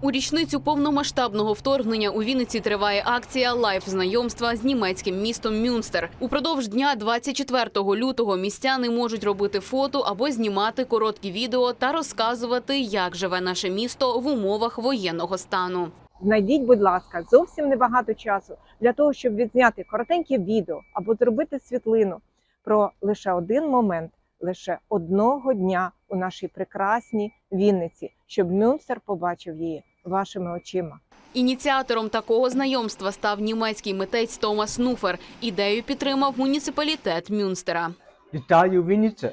У річницю повномасштабного вторгнення у Вінниці триває акція лайф знайомства з німецьким містом Мюнстер. Упродовж дня 24 лютого містяни можуть робити фото або знімати короткі відео та розказувати, як живе наше місто в умовах воєнного стану. Знайдіть, будь ласка, зовсім небагато часу для того, щоб відзняти коротеньке відео або зробити світлину про лише один момент, лише одного дня у нашій прекрасній Вінниці, щоб Мюнстер побачив її вашими очима. Ініціатором такого знайомства став німецький митець Томас Нуфер. Ідею підтримав муніципалітет Мюнстера. Вітаю Вінниця!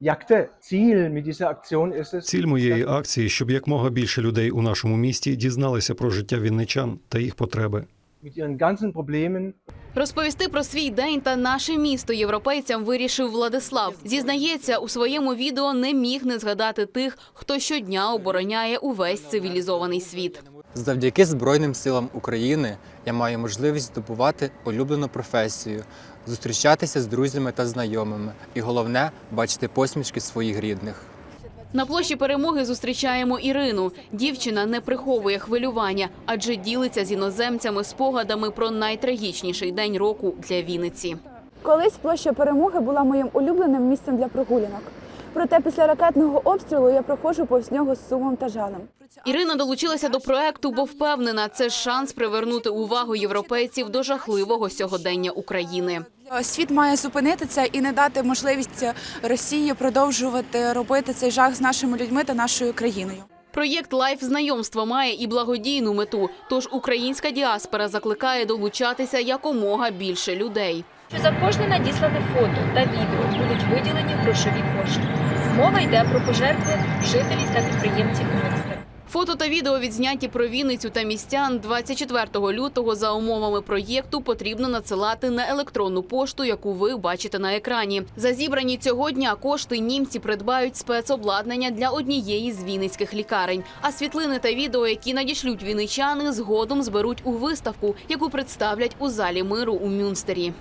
Як те ціль моєї акції, щоб якмога більше людей у нашому місті дізналися про життя вінничан та їх потреби. Mit ihren ganzen Problemen Розповісти про свій день та наше місто європейцям вирішив Владислав. Зізнається, у своєму відео не міг не згадати тих, хто щодня обороняє увесь цивілізований світ. Завдяки Збройним силам України я маю можливість здобувати улюблену професію, зустрічатися з друзями та знайомими, і головне бачити посмішки своїх рідних. На площі перемоги зустрічаємо Ірину. Дівчина не приховує хвилювання, адже ділиться з іноземцями спогадами про найтрагічніший день року для Вінниці. Колись площа перемоги була моїм улюбленим місцем для прогулянок. Проте після ракетного обстрілу я проходжу повз нього з сумом та жалем. Ірина долучилася до проекту, бо впевнена, це шанс привернути увагу європейців до жахливого сьогодення України. Світ має зупинити це і не дати можливість Росії продовжувати робити цей жах з нашими людьми та нашою країною. Проєкт Лайф знайомства має і благодійну мету. Тож українська діаспора закликає долучатися якомога більше людей. Що за кожне надіслане фото та відео будуть виділені грошові кошти. Мова йде про пожертви жителів та підприємців Мюнстера. Фото та відео відзняті про Вінницю та містян 24 лютого за умовами проєкту потрібно надсилати на електронну пошту, яку ви бачите на екрані. За зібрані цього дня кошти німці придбають спецобладнання для однієї з вінницьких лікарень. А світлини та відео, які надішлють вінничани, згодом зберуть у виставку, яку представлять у залі миру у Мюнстері.